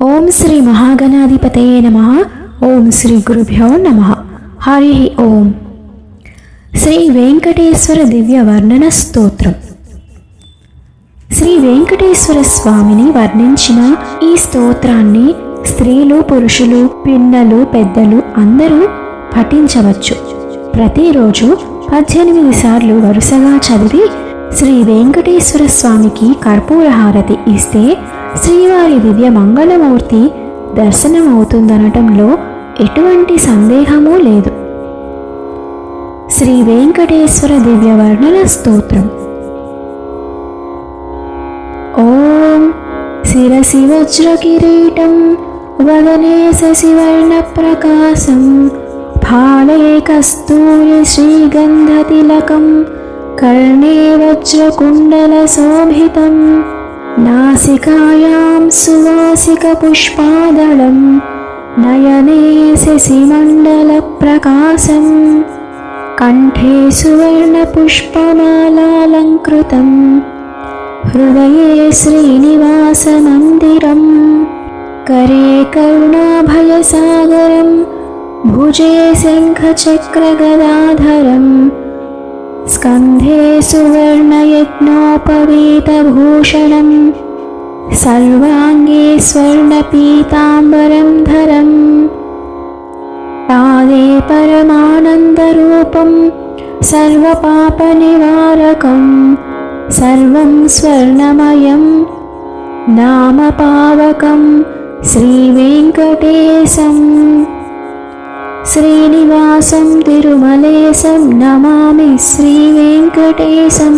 ఓం శ్రీ మహాగణాధిపతయే నమ. ఓం శ్రీ గురుభ్యో నమ. హరి ఓం. శ్రీ వెంకటేశ్వర దివ్య వర్ణన స్తోత్రం. శ్రీ వెంకటేశ్వర స్వామిని వర్ణించిన ఈ స్తోత్రాన్ని స్త్రీలు పురుషులు పిన్నలు పెద్దలు అందరూ పఠించవచ్చు. ప్రతిరోజు పద్దెనిమిది సార్లు వరుసగా చదివి శ్రీ వెంకటేశ్వర స్వామికి కర్పూరహారతి ఇస్తే శ్రీవారి దివ్య మంగళమూర్తి దర్శనం అవుతుందనటంలో ఎటువంటి సందేహమూ లేదు. శ్రీ వెంకటేశ్వర దివ్య వర్ణన స్తోత్రం. ఓం శిరసి వజ్రకిరీటం వదనే శశివర్ణ ప్రకాశం భాళే కస్తూరి శ్రీగంధతిలకం कर्णे वज्रकुण्डलशोभितं नासिकायां सुवासिकपुष्पादलं नयने शशिमण्डलप्रकाशं कण्ठे सुवर्णपुष्पमालालङ्कृतं हृदये श्रीनिवासमन्दिरं करे करुणाभयसागरम् भुजे शङ्खचक्रगदाधरं स्कन्धे सुवर्णयज्ञोपवीतभूषणं सर्वाङ्गे स्वर्णपीताम्बरं धरम् पादे परमानन्दरूपं सर्वपापनिवारकं सर्वं स्वर्णमयं नामपावकं श्रीवेङ्कटेशम् శ్రీనివాసం తిరుమలేశం నమామి శ్రీ వెంకటేశం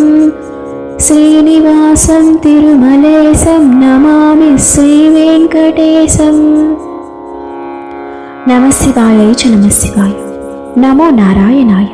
శ్రీనివాసం తిరుమలేశం నమామి శ్రీ శ్రీవేంకటేశం నమశివాయ చ నమశివాయ నమో నారాయణాయ